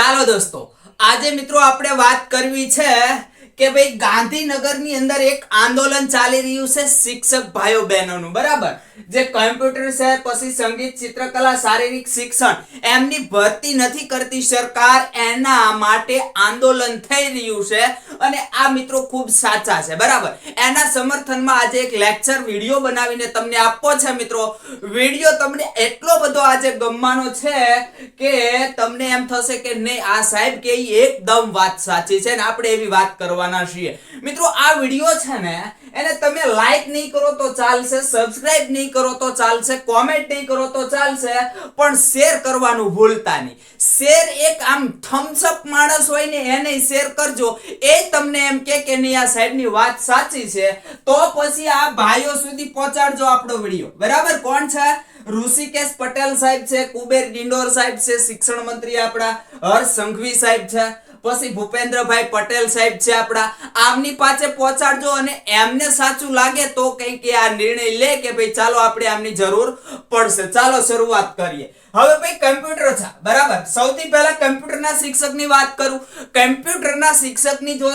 ચાલો દોસ્તો, આજે મિત્રો આપણે વાત કરવી છે કે ભાઈ ગાંધીનગરની અંદર એક આંદોલન ચાલી રહ્યું છે શિક્ષક ભાઈઓ બહેનોનું, બરાબર? જે કમ્પ્યુટર છે પછી સંગીત, ચિત્રકલા, શારીરિક શિક્ષણ, એમની ભરતી નથી કરતી સરકાર, એના માટે આંદોલન થઈ રહ્યું છે. અને આ મિત્રો ખૂબ સાચા છે, બરાબર? એના સમર્થનમાં આજે એક લેક્ચર વીડિયો બનાવીને તમને આપવો છે, મિત્રો. વીડિયો તમને એટલો બધો આજે ગમવાનો છે કે તમને એમ થશે કે નહીં, આ સાહેબ કે એકદમ વાત સાચી છે ને આપણે એવી વાત કરવાના છીએ. મિત્રો, આ વીડિયો છે ને, એને તમે લાઈક નહીં કરો તો ચાલશે સબસ્ક્રાઇબ નહીં કરો તો ચાલશે કોમેન્ટ નહીં કરો તો ચાલશે, પણ શેર કરવાનું ભૂલતા નહીં. શેર એક આમ થમ્સઅપ માણસ હોય ને, એને શેર કરજો. એ તમને એમ કે કે નહીં, આ સાહેબની વાત સાચી છે. તો પછી આ ભાઈઓ સુધી પહોંચાડજો આપણો વીડિયો. બરાબર? કોણ છે? ઋષિકેશ પટેલ સાહેબ છે, કુબેર ડિંડોર સાહેબ છે, શિક્ષણ મંત્રી આપણા, હર્ષ સંઘવી સાહેબ છે, પછી ભૂપેન્દ્રભાઈ પટેલ સાહેબ છે આપણા. આમની પાસે પહોંચાડજો અને એમને સાચું લાગે તો કંઈક આ નિર્ણય લે કે ભાઈ ચાલો આપણે આમની જરૂર પડશે. ચાલો શરૂઆત કરીએ. હવે ભાઈ કમ્પ્યુટર છે. બરાબર? સૌથી પહેલા કમ્પ્યુટરના શિક્ષકની વાત કરું. કમ્પ્યુટરના શિક્ષકની જો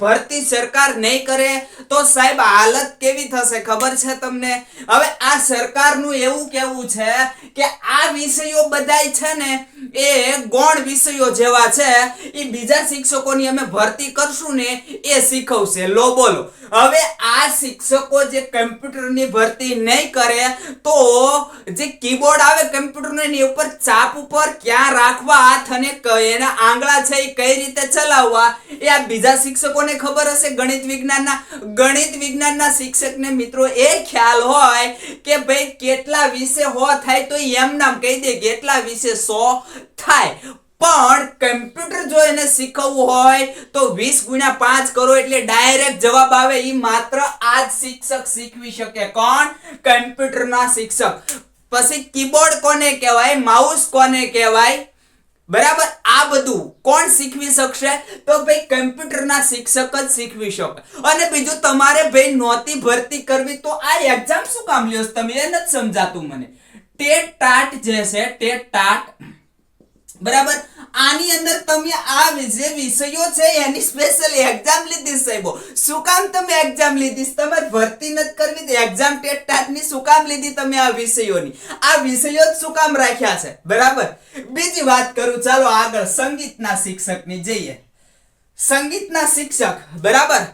ભરતી સરકાર નહીં કરે તો સાહેબ હાલત કેવી થશે? ખબર છે તમને? હવે આ સરકારનું એવું કેવું છે કે આ વિષયો બધાય છે ને એ ગૌણ વિષયો જેવા છે. એ બીજા શિક્ષકોની અમે ભરતી કરશું ને એ શીખવશે. લો બોલો. હવે આ શિક્ષકો જે કમ્પ્યુટરની ભરતી નહીં કરે, તો જે કીબોર્ડ આવે કમ્પ્યુટરનો ઉપર ચાપ ઉપર ક્યાં રાખવા હાથ અને એના આંગળા છે એ કઈ રીતે ચલાવવા, એ આ બીજા શિક્ષકોને ખબર હશે? ગણિત વિજ્ઞાનના ગણિત વિજ્ઞાનના શિક્ષકને મિત્રો એ ખ્યાલ હોય કે ભાઈ કેટલા વિશે હો થાય તો એમ નામ કહી દે, કેટલા વિશે સો થાય. પણ કમ્પ્યુટર જો એને શીખવવું હોય તો વીસ ગુણ્યા પાંચ કરો એટલે ડાયરેક્ટ જવાબ આવે એ માત્ર આ જ શિક્ષક શીખવી શકે. કોણ? કમ્પ્યુટરના શિક્ષક. પછી કીબોર્ડ કોને કહેવાય? માઉસ કોને કહેવાય? બરાબર? આ બધું કોણ શીખવી શકશે? તો ભાઈ કમ્પ્યુટરના શિક્ષક જ શીખવી શકે. અને બીજું તમારે ભાઈ નોતી ભરતી કરવી તો આ એક્ઝામ શું કામ લ્યો તમે? એ નથી સમજાતું મને. ટેટ ટાટ જે છે ટેટ ટાટ બરાબર? આની અંદર તમે આ જે વિષયો છે એની સ્પેશિયલ એક્ઝામ લીધી સાહેબો. શું કામ તમે એક્ઝામ લીધી? તમે ભરતી નથી કરવી એક્ઝામ ટેટ ટાટની શું કામ લીધી તમે આ વિષયોની? આ વિષયો જ શું કામ રાખ્યા છે? બરાબર? બીજી વાત કરું, ચાલો આગળ સંગીતના શિક્ષકની જઈએ. સંગીતના શિક્ષક, બરાબર?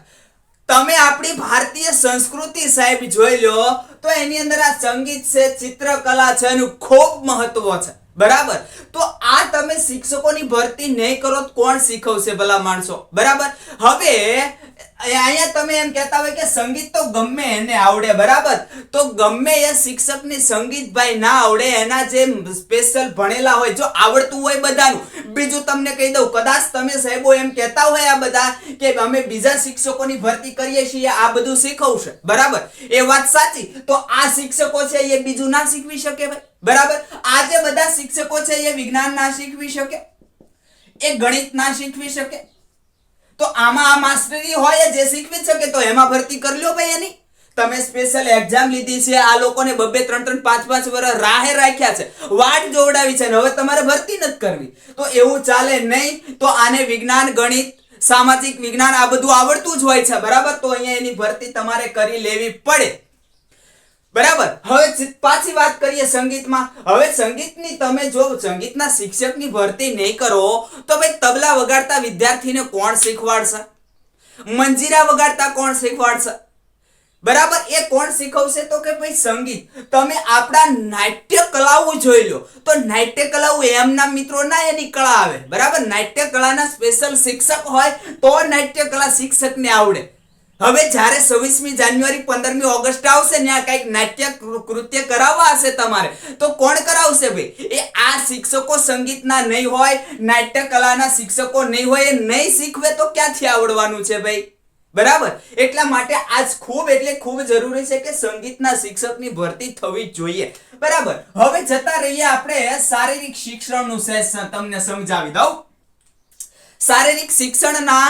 તમે આપણી ભારતીય સંસ્કૃતિ સાહેબ જોઈ લો, તો એની અંદર આ સંગીત છે, ચિત્રકલા છે, એનું ખૂબ મહત્વ છે. બરાબર? તો આ તમે શિક્ષકોની ભરતી નહીં કરો તો કોણ શીખવશે ભલા માણસો? બરાબર? હવે અહીંયા તમે એમ કહેતા હોય કે સંગીત તો ગમે એને આવડે, બરાબર? તો ગમે એ શિક્ષકને સંગીત ભાઈ ના આવડે, એના જે સ્પેશિયલ ભણેલા હોય, જો આવડતું હોય બધાનું. બીજું તમને કહી દઉં, કદાચ તમે સાહેબો એમ કહેતા હોય આ બધા કે અમે બીજા શિક્ષકોની ભરતી કરીએ છીએ, આ બધું શીખવશે, બરાબર? એ વાત સાચી. તો આ શિક્ષકો છે એ બીજું ના શીખવી શકે ભાઈ, બરાબર? આ જે બધા શિક્ષકો છે એ વિજ્ઞાન ના શીખવી શકે, એ ગણિત ના શીખવી શકે તો આમાં આ માસ્ટરી હોય જે શીખવી શકે તો એમાં ભરતી કરી લો ભાઈ એની. તમે સ્પેશિયલ એક્ઝામ લીધી છે, આ લોકોને બબ્બે ત્રણ ત્રણ પાંચ પાંચ વર્ષ રાહે રાખ્યા છે. વાટ જોવડાવી છે હવે તમારે ભરતી નથી કરવી. તો એવું ચાલે નહીં, તો આને વિજ્ઞાન, ગણિત, સામાજિક વિજ્ઞાન આ બધું આવડતું જ હોય છે, બરાબર? તો અહીંયા એની ભરતી તમારે કરી લેવી પડે. બરાબર? હવે પાછી વાત કરીએ સંગીતમાં. હવે સંગીતની તમે જો સંગીતના શિક્ષકની ભરતી નહીં કરો, તો ભાઈ તબલા વગાડતા વિદ્યાર્થીને કોણ શીખવાડશે? મંજીરા વગાડતા કોણ શીખવાડશે? બરાબર? એ કોણ શીખવશે તો કે ભાઈ સંગીત. તમે આપણા નાટ્ય કલાઓ જોઈ લો. તો નાટ્ય કલાઓ એમના મિત્રો ના એની કળા આવે. બરાબર? નાટ્ય કલાના સ્પેશિયલ શિક્ષક હોય તો નાટ્ય કલા શિક્ષકને આવડે. હવે જ્યારે છવ્વીસમી જાન્યુઆરી પંદરમી ઓગસ્ટ આવશે ને આ કંઈક નાટ્ય કૃત્ય કરાવવા હશે તમારે, તો કોણ કરાવશે ભાઈ? એ આ શિક્ષકો સંગીતના નહીં હોય નાટ્ય કલાના શિક્ષકો નહીં હોય, એ નહીં શીખવે તો ક્યાંથી આવડવાનું છે ભાઈ? બરાબર? એટલા માટે આજ ખૂબ એટલે ખૂબ જરૂરી છે કે સંગીતના શિક્ષકની ભરતી થવી જોઈએ. બરાબર? હવે જતા રહીએ આપણે શારીરિક શિક્ષણનું સેશન, તમને સમજાવી દઉં. શારીરિક શિક્ષણના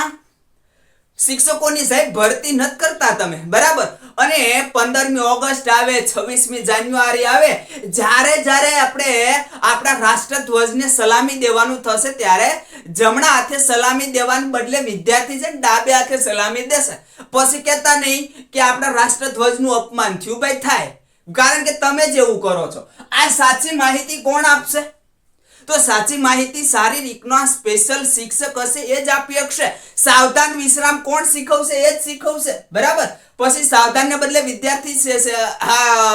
શિક્ષકોની સાહેબ ભરતી નથી કરતા તમે, બરાબર? અને પંદરમી ઓગસ્ટ આવે, છવ્વીસમી જાન્યુઆરી આવે, જ્યારે જ્યારે આપણે આપણા રાષ્ટ્રધ્વજને સલામી દેવાનું થશે, ત્યારે જમણા હાથે સલામી દેવાને બદલે વિદ્યાર્થી છે ડાબે હાથે સલામી દેશે. પછી કહેતા નહીં કે આપણા રાષ્ટ્રધ્વજનું અપમાન થયું ભાઈ, થાય. કારણ કે તમે જ એવું કરો છો. આ સાચી માહિતી કોણ આપશે? તો સાચી માહિતી સારી રીતનો આ સ્પેશિયલ શિક્ષક હશે એ જ આપી શકશે સાવધાન વિશ્રામ કોણ શીખવશે એ જ શીખવશે. બરાબર? પછી સાવધાનને બદલે વિદ્યાર્થી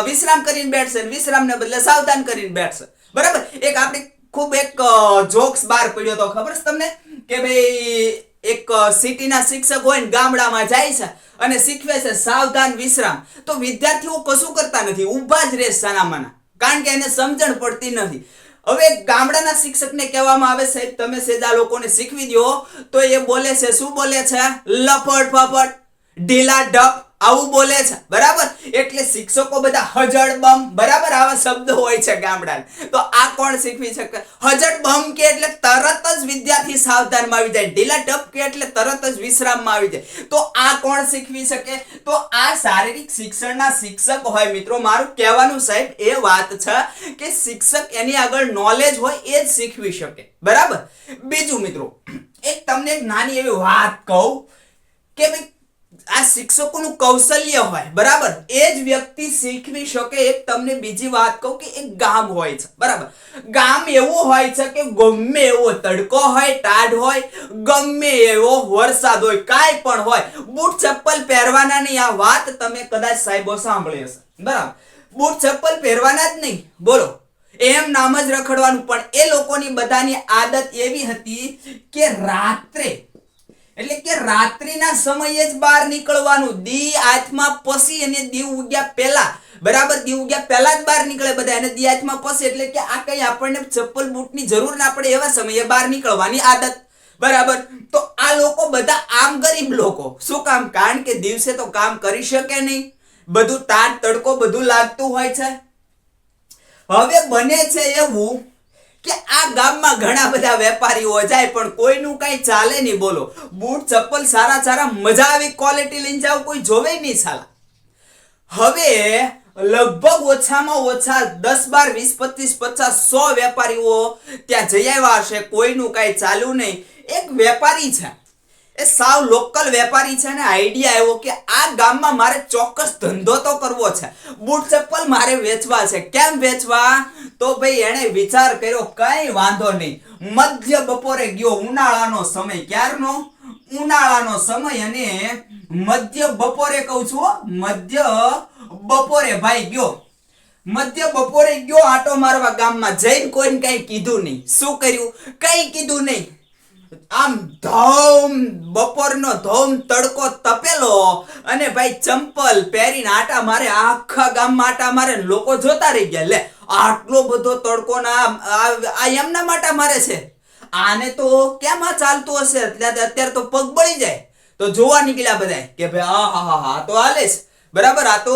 વિશ્રામ કરીને બેઠશે વિશ્રામને બદલે સાવધાન કરીને બેઠશે. બરાબર? એક આપણે ખૂબ એક જોક્સ બહાર પડ્યો તો ખબર છે તમને? કે ભાઈ એક સિટીના શિક્ષક હોય ને ગામડામાં જાય છે અને શીખવે છે સાવધાન વિશ્રામ. તો વિદ્યાર્થીઓ કશું કરતા નથી, ઊભા જ રહે સાનામાના. કારણ કે એને સમજણ પડતી નથી. હવે ગામડાના શિક્ષકને કહેવામાં આવે સાહેબ, તમે સેજા લોકોને શીખવી દો તો એ બોલે છે, શું બોલે છે? લફડ ફફડ ઢીલા ઢપ, આવું બોલે છે. બરાબર? એટલે શિક્ષકો બધા હજડ બમ, બરાબર? આવા શબ્દ હોય છે ગામડા તો કોણ શીખવી શકે? હજટ કે એટલે તરત જ વિદ્યાર્થી સાવધાનમાં આવી જાય. ઢીલા ટપકે એટલે તરત જ વિશ્રામમાં આવી જાય. તો આ કોણ શીખવી શકે? તો આ શારીરિક શિક્ષણના શિક્ષક હોય મિત્રો. મારું કહેવાનું સાહેબ એ વાત છે કે શિક્ષક એની આગળ નોલેજ હોય એ જ શીખવી શકે. બરાબર? બીજું મિત્રો, એક તમને એક નાની એવી વાત કહું કે ભાઈ આ શિક્ષકોનું કૌશલ્ય હોય, બરાબર? એ જ વ્યક્તિ શીખવી શકે. એક તમને બીજી વાત કહું કે એક ગામ હોય છે, બરાબર? ગામ એવું હોય છે કે ગમે એવો તડકો હોય, ટાઢ હોય, ગમે એવો વરસાદ હોય, કાંઈ પણ હોય, બૂટ ચપ્પલ પહેરવાના નહીં આ વાત તમે કદાચ સાહેબો સાંભળી હશે, બરાબર? બૂટ ચપ્પલ પહેરવાના જ નહીં, બોલો. એમ નામ જ રખડવાનું, પણ એ લોકોની બધાની આદત એવી હતી કે રાત્રે એટલે કે રાત્રિના સમયે જ બહાર નીકળવાનું. દી હાથમાં પસી અને દીવ ઉગ્યા પહેલા. બરાબર? દીવ ઉગ્યા પહેલા જ બહાર નીકળે બધા અને દી હાથમાં પસી એટલે કે આ કઈ આપણને ચપ્પલ બૂટની જરૂર ના પડે એવા સમયે બહાર નીકળવાની આદત. બરાબર? તો આ લોકો બધા આમ ગરીબ લોકો. શું કામ? કારણ કે દિવસે તો કામ કરી શકે નહીં. બધું તાન તડકો બધું લાગતું હોય છે. હવે બને છે એવું કે આ ગામમાં ઘણા બધા વેપારીઓ જાય, પણ કોઈનું કઈ ચાલે નહીં, બોલો. બૂટ, ચપ્પલ, સારા સારા, મજા આવી ક્વોલિટી લઈને જાવ કોઈ જોવે નહીં સાલા. હવે લગભગ ઓછામાં ઓછા દસ બાર, વીસ, પચીસ, પચાસ, સો વેપારીઓ ત્યાં જઈ આવ્યા હશે, કોઈનું કાંઈ ચાલુ નહીં. એક વેપારી છે. એ સાવ લોકલ વેપારી છે ને આઈડિયા આવ્યો કે આ ગામમાં મારે ચોક્કસ ધંધો તો કરવો છે. બૂટ ચપ્પલ મારે વેચવા છે. કેમ વેચવા? તો ભાઈ એણે વિચાર કર્યો, કઈ વાંધો નહીં. મધ્ય બપોરે ગયો ઉનાળાનો સમય. ક્યારનો? ઉનાળાનો સમય અને મધ્ય બપોરે કહું છું મધ્ય બપોરે ભાઈ ગયો. મધ્ય બપોરે ગયો, આટો મારવા ગામમાં જઈને કોઈને કઈ કીધું નહીં. શું કર્યું? કઈ કીધું નહીં. આમ ધોમ, બપોરનો ધોમ તડકો તપેલો અને ભાઈ ચંપલ પહેરીને આટા મારે, આખા ગામમાં આટા મારે લોકો જોતા રહી ગયા. લે, આટલો બધો તડકો ના આ આ એમના માટે મારે છે. આને તો કેમાં ચાલતું હશે? અત્યારે તો પગ બળી જાય. તો જોવા નીકળ્યા બધા કે ભાઈ, આ, હા હા તો હાલે છે બરાબર? આ તો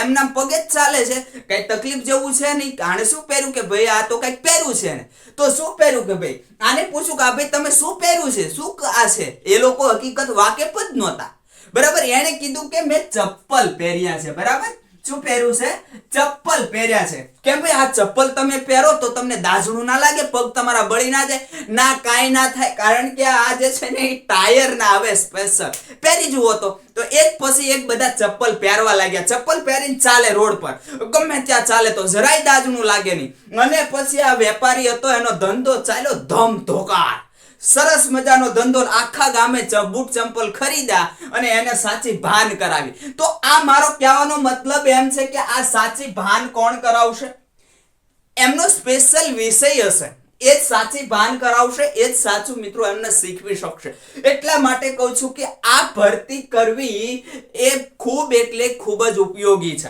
એમના પગે જ ચાલે છે. કઈ તકલીફ જેવું છે નહીં? આને શું પહેર્યું કે ભાઈ, આ તો કંઈક પહેર્યું છે ને? તો શું પહેર્યું કે ભાઈ? આને પૂછું કે આ ભાઈ, તમે શું પહેર્યું છે? શું આ છે? એ લોકો હકીકત વાકેફ જ નહોતા. બરાબર? એણે કીધું કે મેં ચપ્પલ પહેર્યા છે. બરાબર? શું પહેર્યું છે? ચપ્પલ પહેર્યા છે. કેમ ભાઈ, આ ચપ્પલ તમે પહેરો તો તમને દાજણું ના લાગે, પગ તમારા બળી ના જાય. ના, કાંઈ ના થાય, કારણ કે આ જે છે ને, એ ટાયર ના આવે સ્પેશિયલ. પહેરી જુઓ તો. તો એક પછી એક બધા ચપ્પલ પહેરવા લાગ્યા. ચપ્પલ પહેરીને ચાલે રોડ પર. ગમે ત્યાં ચાલે તો જરાય દાજણું લાગે નહીં. અને પછી આ વેપારી હતો, એનો ધંધો ચાલ્યો ધમ ધોકાર સરસ મજાનો ધંધો આખા ગામે બૂટ ચંપલ ખરીદ્યા અને એને સાચી ભાન કરાવી. તો આ મારો કહેવાનો મતલબ એમ છે કે આ સાચી ભાન કોણ કરાવશે? એમનો સ્પેશિયલ વિષય હશે. એ જ સાચી ભાન કરાવશે, એ જ સાચું મિત્રો એમને શીખવી શકશે. એટલા માટે કહું છું કે આ ભરતી કરવી એ ખૂબ એટલે ખૂબ જ ઉપયોગી છે.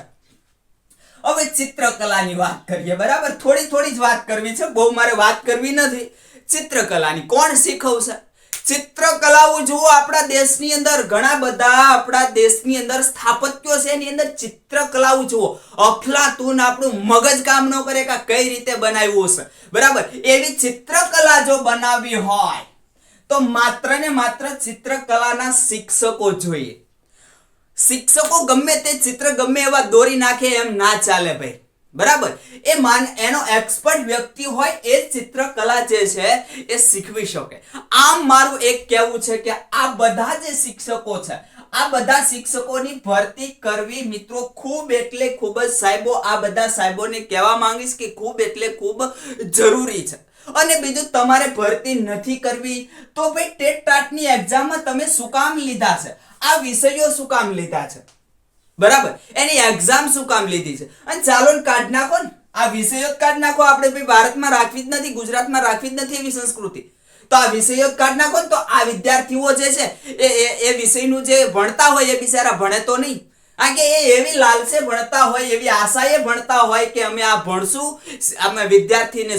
હવે ચિત્રકલાની વાત કરીએ, બરાબર? થોડી થોડી જ વાત કરવી છે, બહુ મારે વાત કરવી નથી. ચિત્રકલાની કોણ શીખવશે? ચિત્રકલાઓ જુઓ, આપણા દેશની અંદર ઘણા બધા આપણા દેશની અંદર સ્થાપત્યો છે, એની અંદર ચિત્રકલાઓ જુઓ. અફલાતુન આપણું મગજ કામ ન કરે કે કઈ રીતે બનાવ્યું હશે. બરાબર? એવી ચિત્રકલા જો બનાવવી હોય, તો માત્ર ને માત્ર ચિત્રકલાના શિક્ષકો જોઈએ. શિક્ષકો ગમે તે ચિત્ર ગમે એવા દોરી નાખે એમ ના ચાલે ભાઈ. બરાબર? એ માન, એનો એક્સપર્ટ વ્યક્તિ હોય એ ચિત્રકલા જે છે એ શીખવી શકે. આમ મારું એક કહેવું છે કે આ બધા જે શિક્ષકો છે, આ બધા શિક્ષકોની ભરતી કરવી મિત્રો ખૂબ એટલે ખૂબ જ સાહેબો, આ બધા સાહેબોને કહેવા માંગીશ કે ખૂબ એટલે ખૂબ જરૂરી છે. અને બીજું, તમારે ભરતી નથી કરવી, તો ભાઈ ટેટ ટાટની એક્ઝામમાં તમે શું કામ લીધા છે? આ વિષયો શું કામ લીધા છે? બરાબર? એની એક્ઝામ શું કામ લીધી છે? અને ચાલો ને કાઢ નાખો ને. આ વિષયો કાઢ નાખો આપણે, ભાઈ ભારતમાં રાખવી જ નથી, ગુજરાતમાં રાખવી જ નથી એવી સંસ્કૃતિ. તો આ વિષયો કાઢ નાખો ને તો આ વિદ્યાર્થીઓ જે છે એ એ વિષયનું જે ભણતા હોય એ બિચારા ભણે તો નહીં. કારણ કે એ એવી લાલસે ભણતા હોય, એવી આશાએ ભણતા હોય કે અમે આ ભણશું, અમે વિદ્યાર્થીને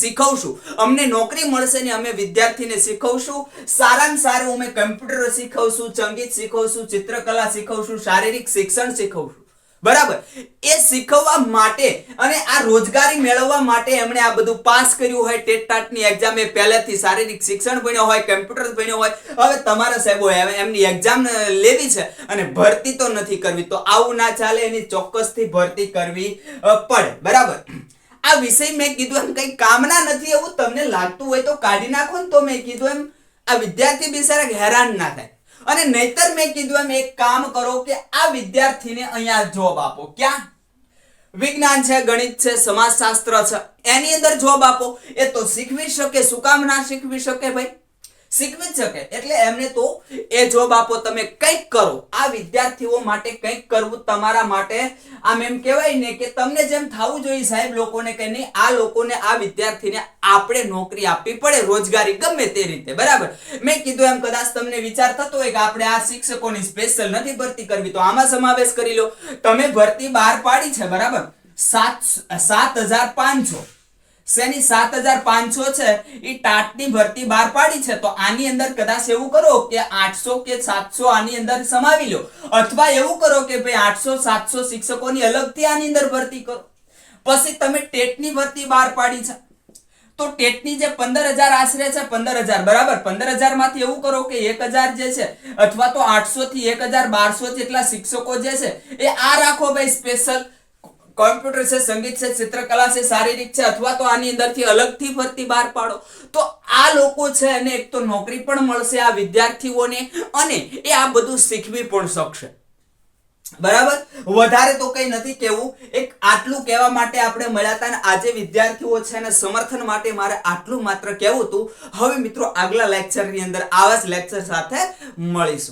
શીખવશું. અમને નોકરી મળશે ને અમે વિદ્યાર્થીને શીખવશું. સારામાં સારું અમે કમ્પ્યુટર શીખવશું, સંગીત શીખવશું, ચિત્રકલા શીખવશું, શારીરિક શિક્ષણ શીખવશું. બરાબર. એ શીખવવા માટે અને આ રોજગારી મેળવવા માટે એમણે આ બધું પાસ કર્યું હોય, ટેટ ટાટની એક્ઝામ એ પહેલેથી શારીરિક શિક્ષણ ભણ્યો હોય કમ્પ્યુટર ભણ્યો હોય. હવે તમારા સાહેબો એમની એક્ઝામ લેવી છે અને ભરતી તો નથી કરવી. તો આવું ના ચાલે, એની ચોક્કસથી ભરતી કરવી પડે. બરાબર. આ વિષય મેં કીધું એમ કંઈ કામના નથી એવું તમને લાગતું હોય તો કાઢી નાખો ને તો મેં કીધું એમ. આ વિદ્યાર્થી બિચારા હેરાન ના થાય. અને નહીતર મેં કીધું એમ, એક કામ કરો કે આ વિદ્યાર્થીને અહીંયા જોબ આપો. ક્યાં? વિજ્ઞાન છે, ગણિત છે, સમાજશાસ્ત્ર છે, એની અંદર જોબ આપો. એ તો શીખવી શકે, શું કામ ના શીખવી શકે ભાઈ? શીખવી શકે. એટલે એમને તો એ જોબ આપો, તમે કંઈક કરો. આ વિદ્યાર્થીઓ માટે કંઈક કરવું તમારા માટે આમ એમ કહેવાય ને કે તમને જેમ થવું જોઈએ સાહેબ લોકોને કે નહીં, આ લોકોને, આ વિદ્યાર્થીને આપણે નોકરી આપવી પડે રોજગારી ગમે તે રીતે. બરાબર? મેં કીધું એમ કદાચ તમને વિચાર થતો હોય કે આપણે આ શિક્ષકોની સ્પેશિયલ નથી ભરતી કરવી, તો આમાં સમાવેશ કરી લો. તમે ભરતી બહાર પાડી છે, બરાબર? સાત સાત હજાર પાંચસો. શેની સાત છે એ ટાટની ભરતી બહાર પાડી છે, તો આની અંદર કદાચ એવું કરો કે આઠસો કે સાતસો આની અંદર સમાવી લો. અથવા એવું કરો કે ભાઈ આઠસો, સાતસો શિક્ષકોની અલગથી આની અંદર ભરતી કરો. પછી તમે ટેટની ભરતી બહાર પાડી છે. તો ટેટની જે પંદર હજાર આશરે છે, પંદર હજાર, બરાબર? પંદર હજારમાંથી એવું કરો કે એક હજાર જે છે, અથવા તો આઠસો થી એક હજાર બારસો જેટલા શિક્ષકો જે છે, એ આ રાખો ભાઈ સ્પેશિયલ કોમ્પ્યુટર છે, સંગીત છે, ચિત્રકલા છે, શારીરિક છે, અથવા તો આની અંદરથી અલગથી ભરતી બહાર પાડો, તો આ લોકો છે એને એક તો નોકરી પણ મળશે આ વિદ્યાર્થીઓને અને એ આ બધું શીખવી પણ શકશે. બરાબર? વધારે તો કઈ નથી કેવું એક આટલું કહેવા માટે આપણે મળ્યા હતા અને આજે વિદ્યાર્થીઓ છે એને સમર્થન માટે મારે આટલું માત્ર કહેવું હતું. હવે મિત્રો આગલા લેક્ચરની અંદર આવા જ લેક્ચર સાથે મળીશું.